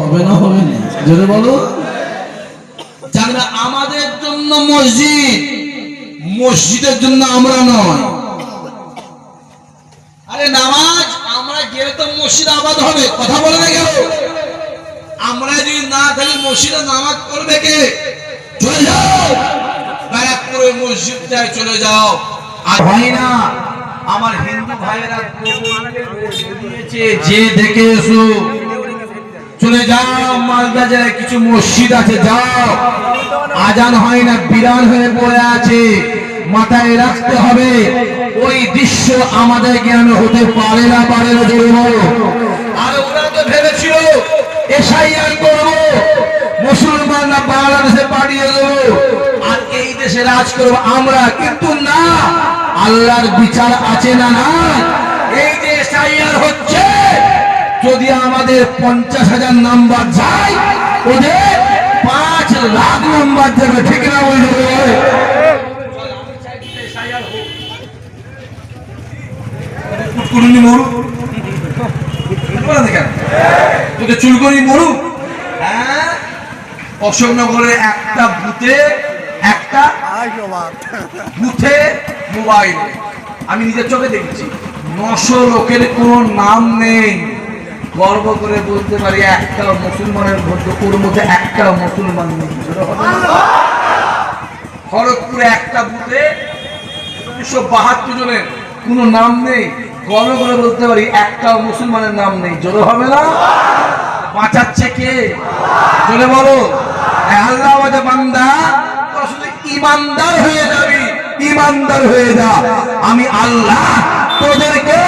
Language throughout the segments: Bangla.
হবে না হবে না? বলো। যারা আমাদের জন্য মসজিদ। মসজিদের জন্য আমরা নয়। আরে নামাজ, আমরা গেলে তো মসজিদ আবাদ হবে, কথা বলে না গেল আমরা যদি না তাহলে মসজিদে নামাজ পড়বে কে? চলে যাও। ব্যারাকপুরে মসজিদ যায় চলে যাও। আর হয় না আমার হিন্দু ভাইয়েরা দিয়েছে, যে দেখে এসো। চলে যাও মালদা জেলায় কিছু মসজিদ আছে, যাও। আজান হয় না বিরান হয়ে পড়ে আছে। মাথায় রাখতে হবে, ওই দৃশ্য আমাদের জ্ঞান হতে পারে না পারে না, জোরে আর ওরা তো ভেবেছিল এসআইআর করব। মুসলমানরা বাংলাদেশে পাঠিয়ে দেবো। আর এই দেশে রাজ করব আমরা, কিন্তু না, আল্লাহর বিচার আছে না না যদি আমাদের পঞ্চাশ হাজার নাম্বার যায়, ওদের পাঁচ লাখ নাম্বার যাবে ঠিক না মরু। হ্যাঁ? আমি নিজের চোখে দেখেছি। নশো লোকের কোনো নাম নেই। গর্ব করে বলতে পারি একটা মুসলমানের মধ্যে ওর মধ্যে একটা মুসলমান নেই। খড়গপুরে একটা বুথে উনিশশো বাহাত্তর জনের কোনো নাম নেই। গর্ব করে বলতে পারি একটা মুসলমানের নাম নেই। জোরে হবে না? বাঁচাচ্ছে কে? চলে বলো। আল্লাহ বান্দা ইমানদার হয়ে যাবি, ইমানদার হয়ে যা। আমি আল্লাহ তোদেরকে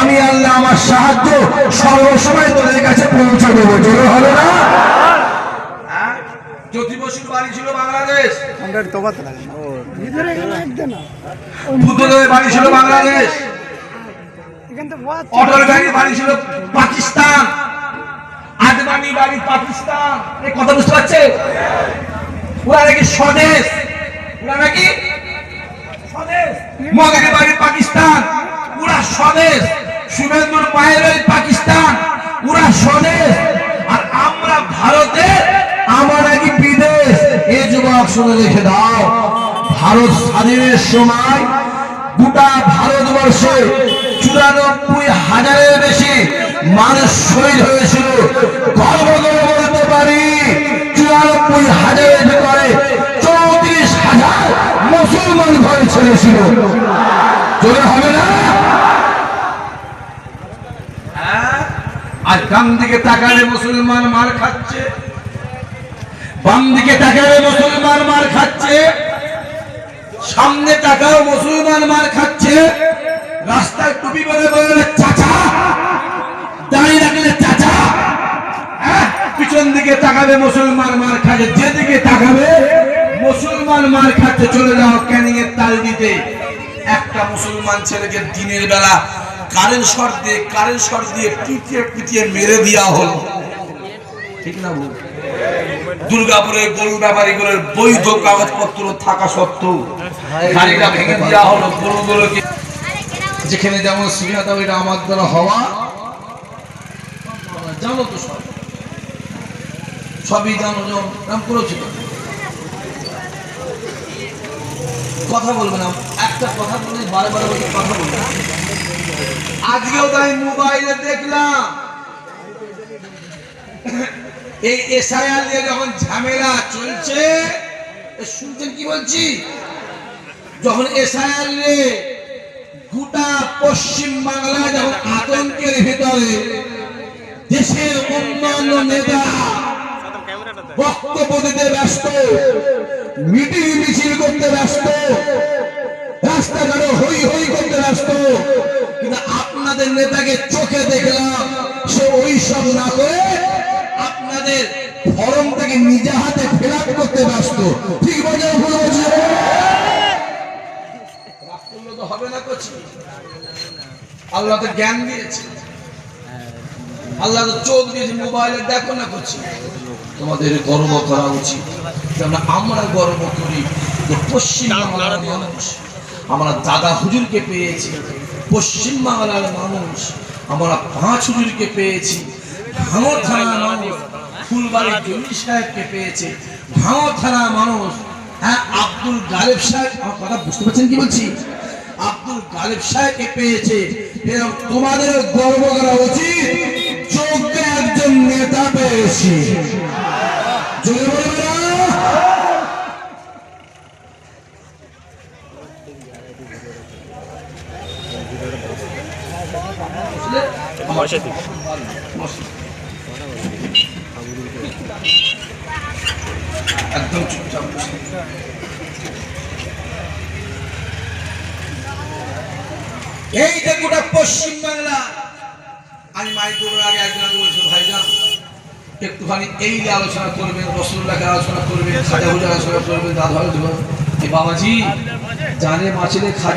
আমি আল্লাহ আমার সাহায্য সর্বসময় তোদের কাছে পৌঁছে দেবো। জোরে হবে না? হ্যাঁ? ছিল বাংলাদেশ। বাংলাদেশ। বাড়ি ছিল পাকিস্তান। বাড়ি পাকিস্তান। এই কথা বুঝতে পারছে? ওরা নাকি স্বদেশ। ওরা নাকি বাড়ি পাকিস্তান। স্বদেশ, শুভেন্দুর মায়ের বাড়ি পাকিস্তান ওরা স্বদেশ। আর আমরা ভারতের, আমরা নাকি বিদেশ। এই যুবক, শুনে রেখে দাও। ভারত স্বাধীনের সময় গোটা ভারতবর্ষে চুরানব্বই হাজারের বেশি মানুষ শহীদ হয়েছিল। গর্ব আর ডান দিকে তাকালে মুসলমান মার খাচ্ছে। বাম দিকে তাকালে মুসলমান মার খাচ্ছে। সামনে তাকাও মুসলমান মার খাচ্ছে। রাস্তায় টুপি পরে বলে, চাচা! দাঁড়িয়ে রাখলে, চাচা! হ্যাঁ? পিছন দিকে তাকাবে মুসলমান মার খাচ্ছে। যেদিকে তাকাবে, মুসলমান মার খাচ্ছে। চলে যাও ক্যানিং এর তাল দিতে। একটা মুসলমান ছেলেকে দিনের বেলা কারেন্ট শর্ট দিয়ে কারেন্ট শর্ট দিয়ে পিটিয়ে পিটিয়ে মেরে হলো। ঠিক না দুর্গাপুরে গরু ব্যাপারীগুলোর বৈধ কাগজপত্র থাকা সত্ত্বেও গাড়িটা ভেঙে হলো। গরুগুলোকে যেখানে যেমন সুবিধা ওইটা আমার দ্বারা হওয়া। জানো তো সব। সবই জানো করেছিল কথা বলবে না। একটা কথা বলে বারে বারে কথা বলবে না। আজকেও তাই মোবাইলে দেখলাম। এই এসআইআর যখন ঝামেলা চলছে শুনছেন কি বলছি? যখন এসআইআর গোটা পশ্চিম বাংলায় যখন আতঙ্কের ভিতরে দেশের অন্যান্য নেতা বক্তব্য দিতে ব্যস্ত, মিটিং মিছিল করতে ব্যস্ত রাস্তাঘাটে হই হই করতে ব্যস্ত। কিন্তু আপনাদের নেতাকে চোখে দেখলাম সে ওই সব না করে আপনাদের ফরমটাকে নিজে হাতে ফিল করতে ব্যস্ত। ঠিক ভুল বলছি হবে না করছি আল্লাহ তো জ্ঞান দিয়েছে। আল্লাহ তো চোখ দিয়েছে মোবাইলে দেখো না করছি তোমাদের গর্ব করা উচিত। আমরা গর্ব করি পশ্চিম বাংলার মানুষ। আমরা দাদা হুজুরকে পেয়েছি পশ্চিম বাংলার মানুষ, আমরা পাঁচ হুজুরকে পেয়েছি ভাঙর থানার মানুষ, ফুলবাড়ির জমি সাহেবকে পেয়েছে ভাঙো থানা মানুষ। হ্যাঁ আব্দুল গালেব সাহেব, আমার কথা বুঝতে পারছেন কি বলছি? আব্দুল গালেব সাহেবকে পেয়েছে। এরকম তোমাদের গর্ব করা উচিত যোগ্য একজন নেতা পেয়েছি। জোরে বলবে না? এই যে গোটা পশ্চিম বাংলা আমি মাইক্রোর আগে একজন বলছি, ভাইজান, একটুখানি এই নিয়ে আলোচনা করবেন রসুল্লাহকে আলোচনা করবেন আলোচনা করবেন, দাদা বাবাজি জানে বাঁচলে খাজা